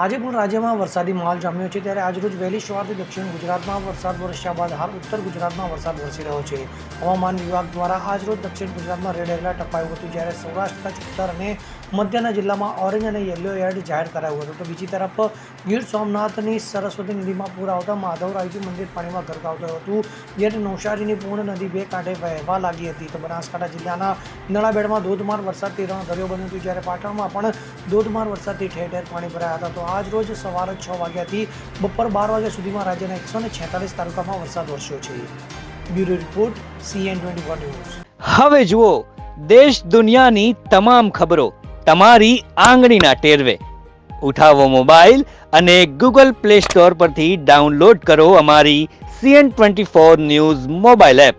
આજે પણ રાજ્યમાં વરસાદી માહોલ જામ્યો છે ત્યારે આજરોજ વહેલી સવારથી દક્ષિણ ગુજરાતમાં વરસાદ વરસ્યા બાદ હાલ ઉત્તર ગુજરાતમાં વરસાદ વરસી રહ્યો છે. હવામાન વિભાગ દ્વારા આજરોજ દક્ષિણ ગુજરાતમાં રેડ એલર્ટ અપાયું હતું જ્યારે સૌરાષ્ટ્ર, કચ્છ, ઉત્તર અને મધ્યના જિલ્લામાં ઓરેન્જ અને યલો એલર્ટ જાહેર કરાયું હતું. તો બીજી તરફ ગીર સોમનાથની સરસ્વતી નદીમાં પૂર આવતા માધવરાયજી મંદિર પાણીમાં ગરકાવ થયું હતું. જ્યારે નવસારીની પૂર્ણ નદી બે કાંઠે વહેવા લાગી હતી. તો બનાસકાંઠા જિલ્લાના નળાબેડમાં ધોધમાર વરસાદથી રણ ધર્યો બન્યું હતું જ્યારે પાટણમાં પણ ધોધમાર વરસાદથી ઠેર ઠેર પાણી ભરાયા હતા. તો આજ રોજ સવારે છ વાગ્યાથી બપોર બાર વાગ્યા સુધીમાં રાજ્યના એકસો ને છેતાલીસ તાલુકામાં વરસાદ વરસ્યો છે. Bureau report CN twenty four news. હવે જુઓ, દેશ દુનિયાની તમામ ખબરો તમારી આંગળીના ટેરવે. ઉઠાવો મોબાઈલ અને ગૂગલ પ્લે સ્ટોર પરથી ડાઉનલોડ કરો અમારી CN twenty four news mobile app.